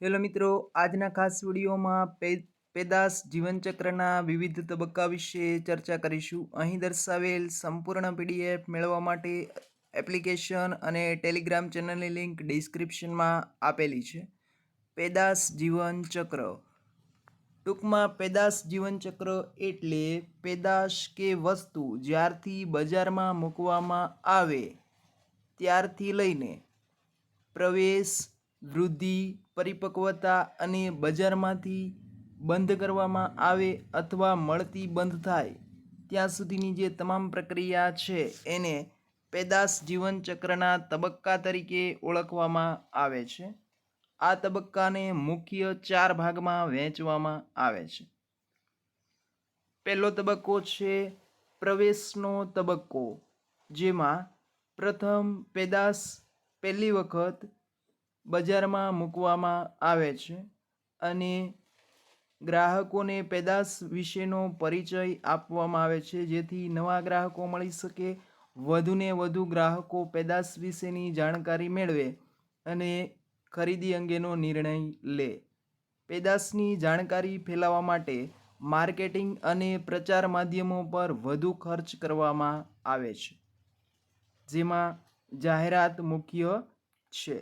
Hello મિત્રો, આજના ખાસ વિડીયોમાં પેદાશ જીવનચક્રના વિવિધ તબક્કા વિશે ચર્ચા કરીશું. અહીં દર્શાવેલ સંપૂર્ણ પીડીએફ મેળવવા માટે એપ્લિકેશન અને ટેલિગ્રામ ચેનલની લિંક ડિસ્ક્રિપ્શનમાં આપેલી છે. પેદાશ જીવનચક્ર. ટૂંકમાં, પેદાશ જીવનચક્ર એટલે પેદાશ કે વસ્તુ જ્યારથી બજારમાં મૂકવામાં આવે, ત્યારથી લઈને પ્રવેશ વૃદ્ધિ, પરિપક્વતા અને બજારમાંથી બંધ કરવામાં આવે અથવા મળતી બંધ થાય, ત્યાં સુધીની જે તમામ પ્રક્રિયા છે એને પેદાશ જીવનચક્રના તબક્કા તરીકે ઓળખવામાં આવે છે. આ તબક્કાને મુખ્ય ચાર ભાગમાં વહેંચવામાં આવે છે. પહેલો તબક્કો છે પ્રવેશનો તબક્કો, જેમાં પ્રથમ પેદાશ પહેલી વખત બજારમાં મૂકવામાં આવે છે અને ગ્રાહકોને પેદાશ વિશેનો પરિચય આપવામાં આવે છે. જેથી નવા ગ્રાહકો મળી શકે વધુને વધુ ગ્રાહકો પેદાશ વિશેની જાણકારી મેળવે અને ખરીદી અંગેનો નિર્ણય લે. પેદાશની જાણકારી ફેલાવવા માટે માર્કેટિંગ અને પ્રચાર માધ્યમો પર વધુ ખર્ચ કરવામાં આવે છે, જેમાં જાહેરાત મુખ્ય છે.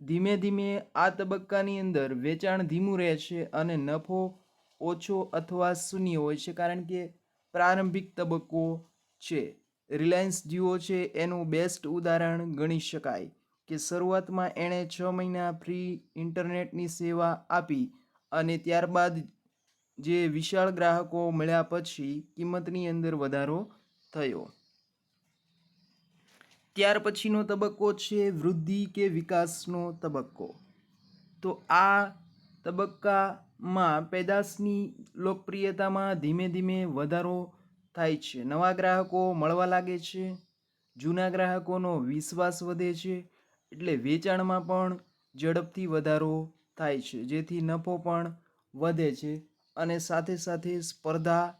ધીમે ધીમે આ તબક્કાની અંદર વેચાણ ધીમું રહે છે અને નફો ઓછો અથવા શૂન્ય હોય છે, કારણ કે પ્રારંભિક તબક્કો છે. રિલાયન્સ જીઓ છે એનું બેસ્ટ ઉદાહરણ ગણી શકાય કે શરૂઆતમાં એણે છ મહિના ફ્રી ઇન્ટરનેટની સેવા આપી અને ત્યારબાદ જે વિશાળ ગ્રાહકો મળ્યા પછી કિંમતની અંદર વધારો થયો. ત્યાર પછીનો તબક્કો છે વૃદ્ધિ કે વિકાસનો તબક્કો. તો આ તબક્કામાં પેદાશની લોકપ્રિયતામાં ધીમે ધીમે વધારો થાય છે. નવા ગ્રાહકો મળવા લાગે છે, જૂના ગ્રાહકોનો વિશ્વાસ વધે છે, એટલે વેચાણમાં પણ ઝડપથી વધારો થાય છે, જેથી નફો પણ વધે છે અને સાથે સાથે સ્પર્ધા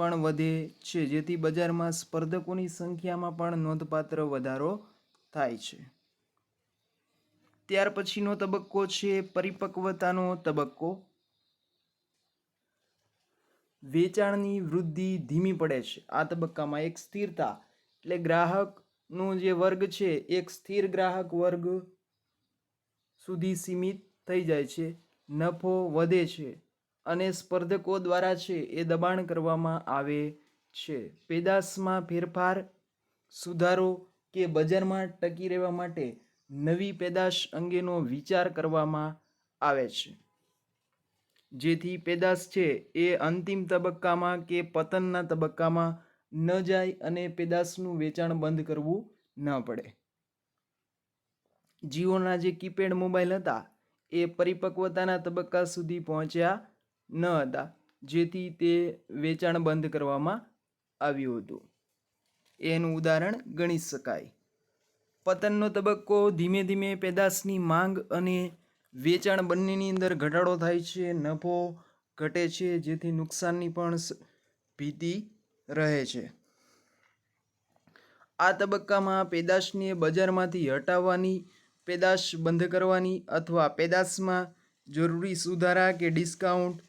પણ વધે છે, જેથી બજારમાં સ્પર્ધકોની સંખ્યામાં પણ નોંધપાત્ર વધારો થાય છે. ત્યાર પછીનો તબક્કો છે, પરિપક્વતાનો તબક્કો. વેચાણની વૃદ્ધિ ધીમી પડે છે. આ તબક્કામાં એક સ્થિરતા એટલે ગ્રાહકનો જે વર્ગ છે, એક સ્થિર ગ્રાહક વર્ગ સુધી સીમિત થઈ જાય છે. નફો વધે છે. અને સ્પર્ધકો દ્વારા છે એ દબાણ કરવામાં આવે છે. પેદાશમાં ફેરફાર સુધારો કે બજારમાં ટકી રહેવા માટે નવી પેદાશ અંગેનો વિચાર કરવામાં આવે છે. જેથી પેદાશ છે એ અંતિમ તબક્કામાં કે પતનના તબક્કામાં ન જાય અને પેદાશનું વેચાણ બંધ કરવું ન પડે. જીઓના જે કીપેડ મોબાઈલ હતા એ પરિપક્વતાના તબક્કા સુધી પહોંચ્યા ન હતા, જેથી તે વેચાણ બંધ કરવામાં આવ્યું હતું. એનું ઉદાહરણ ગણી શકાય. પતનનો તબક્કો ધીમે ધીમે પેદાશની માંગ અને વેચાણ બંનેની અંદર ઘટાડો થાય છે, નફો ઘટે છે, જેથી નુકસાનની પણ ભીતિ રહે છે. આ તબક્કામાં પેદાશને બજારમાંથી હટાવવાની, પેદાશ બંધ કરવાની અથવા પેદાશમાં જરૂરી સુધારા કે ડિસ્કાઉન્ટ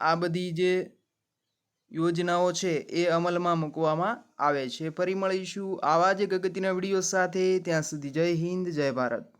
આ બધી જે યોજનાઓ છે એ અમલમાં મૂકવામાં આવે છે. ફરી મળીશું આવા જ ગગતિના વીડિયો સાથે. ત્યાં સુધી જય હિન્દ, જય ભારત.